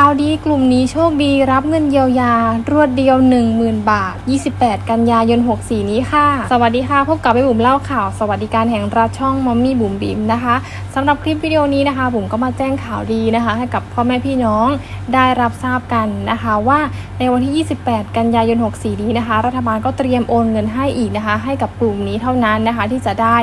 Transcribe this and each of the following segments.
ข่าวดีกลุ่มนี้โชคดีรับเงินเยียวยา รวดเดียว 10,000 บาท 28 กันยายน 64 นี้ค่ะ สวัสดีค่ะ พบกับไปบุ๋มเล่าข่าว สวัสดิการแห่งรัฐช่องมอมมี่บุ๋มบิมนะคะสำหรับคลิปวิดีโอนี้นะคะบุ๋มก็มาแจ้งข่าวดีนะคะ ให้กับพ่อแม่พี่น้องได้รับทราบกันนะคะว่าในวันที่ 28 กันยายน 64 นี้นะคะ รัฐบาลก็เตรียมโอนเงินให้อีกนะคะ ให้กับกลุ่มนี้เท่านั้นนะคะ ที่จะได้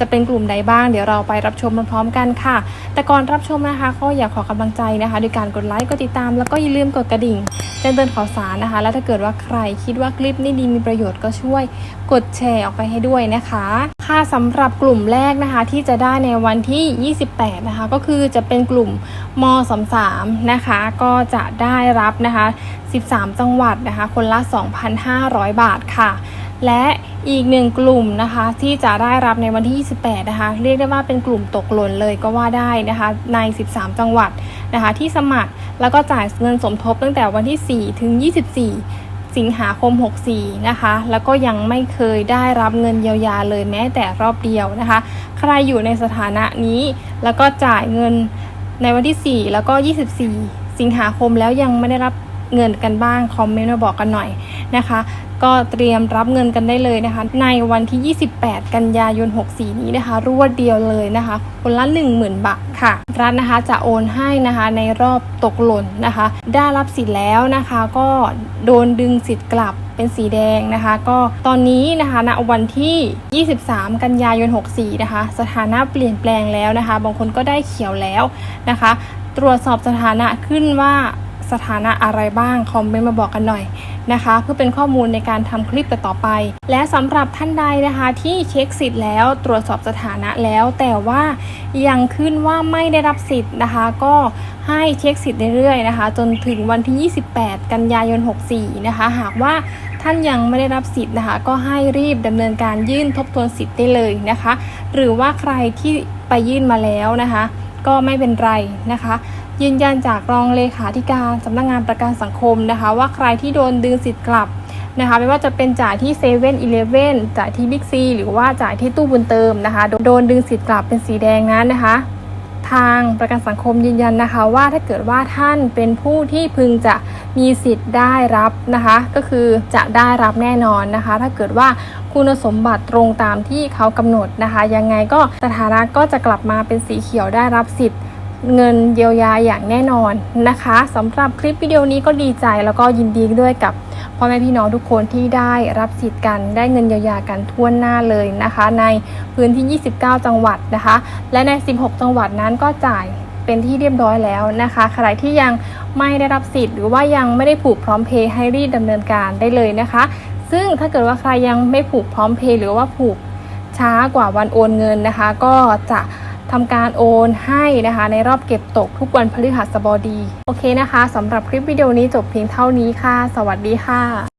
จะเป็นกลุ่มใดบ้าง เดี๋ยวเราไปรับชมพร้อมๆกันค่ะ แต่ก่อนรับชมนะคะก็อยากขอกำลังใจนะคะด้วยการกดไลค์กดติดตามแล้วก็อย่าลืมกดกระดิ่งแจ้งเตือนข่าวสารนะคะ แล้วถ้าเกิดว่าใครคิดว่าคลิปนี้ดีมีประโยชน์ก็ช่วยกดแชร์ออกไปให้ด้วยนะคะค่ะสำหรับกลุ่มแรกนะคะที่จะได้ในวันที่ 28 นะคะ ก็คือจะเป็นกลุ่มม33นะคะ ก็จะได้รับนะคะ 13 จังหวัดนะคะ คนละ 2,500 บาทค่ะ และอีกหนึ่งกลุ่มนะคะที่จะได้รับในวันที่ 28 นะคะ เรียกได้ว่าเป็นกลุ่มตกหล่นเลยก็ว่าได้นะคะ ใน 13 จังหวัดนะคะที่สมัครแล้วก็จ่ายเงินสมทบตั้งแต่วันที่ 4 ถึง 24 สิงหาคม 64 นะคะ แล้วก็ยังไม่เคยได้รับเงินเยียวยาเลยแม้แต่รอบเดียวนะคะ ใครอยู่ในสถานะนี้แล้วก็จ่ายเงินในวันที่ 4 แล้วก็ 24 สิงหาคมแล้วยังไม่ได้รับเงินกันบ้าง คอมเมนต์มาบอกกันหน่อยนะคะ ก็เตรียมรับเงินกันได้เลยนะคะ ในวันที่ 28 กันยายน 64 นี้นะคะ รวดเดียวเลยนะคะ คนละ 10,000 บาทค่ะ รัฐนะคะจะโอนให้นะคะในรอบตกหล่นนะคะ ได้รับสิทธิ์แล้วนะคะ ก็โดนดึงสิทธิ์กลับเป็นสีแดงนะคะ ก็ตอนนี้นะคะณวันที่ 23 กันยายน 64 นะคะ สถานะเปลี่ยนแปลงแล้วนะคะ บางคนก็ได้เขียวแล้วนะคะ ตรวจสอบสถานะขึ้นว่าสถานะอะไรบ้าง คอมเมนต์มาบอกกันหน่อย นะคะ เพื่อเป็นข้อมูลในการทำคลิปต่อไป และสำหรับท่านใดนะคะที่เช็คสิทธิ์แล้วตรวจสอบสถานะแล้ว แต่ว่ายังขึ้นว่าไม่ได้รับสิทธิ์นะคะ ก็ให้เช็คสิทธิ์เรื่อยๆนะคะ จนถึงวันที่ 28 กันยายน 64 นะคะ หากว่าท่านยังไม่ได้รับสิทธิ์นะคะ ก็ให้รีบดำเนินการยื่นทบทวนสิทธิ์ได้เลยนะคะ หรือว่าใครที่ไปยื่นมาแล้วนะคะ ก็ไม่เป็นไรนะคะ ยืนยันจากรองเลขาธิการสำนักงงานประกันสังคมนะคะ ว่าใครที่โดนดึงสิทธิ์กลับนะคะไม่ว่าจะเป็นจ่ายที่เซเว่นอีเลฟเว่นจ่ายที่บิ๊กซีหรือว่าจ่ายที่ตู้บุญเติมนะคะ โดนดึงสิทธิ์กลับเป็นสีแดงนั้นนะคะ ทางประกันสังคมยืนยันนะคะ ว่าถ้าเกิดว่าท่านเป็นผู้ที่พึงจะมีสิทธิ์ได้รับนะคะ ก็คือจะได้รับแน่นอนนะคะ ถ้าเกิดว่าคุณสมบัติตรงตามที่เขากำหนดนะคะ ยังไงก็สถานะก็จะกลับมาเป็นสีเขียวได้รับสิทธิ์ เงินเยียวยาอย่างแน่นอนนะคะสำหรับคลิปวิดีโอนี้ก็ดีใจแล้วก็ยินดีด้วยกับพ่อแม่พี่น้องทุกคนที่ได้รับสิทธิ์กันได้เงินเยียวยากันทั่วหน้าเลยนะคะ ในพื้นที่ 29 จังหวัดนะคะ และใน 16 จังหวัดนั้นก็จ่ายเป็นที่เรียบร้อยแล้วนะคะใครที่ยังไม่ได้รับสิทธิ์ หรือว่ายังไม่ได้ผูกพร้อมเพย์ให้รีบดำเนินการได้เลยนะคะ ซึ่งถ้าเกิดว่าใครยังไม่ผูกพร้อมเพย์หรือว่าผูกช้ากว่าวันโอนเงินนะคะ ก็จะ ทำการโอนให้นะคะ ในรอบเก็บตกทุกวันพฤหัสบดี โอเคนะคะสำหรับคลิปวิดีโอนี้จบเพียงเท่านี้ค่ะ สวัสดีค่ะ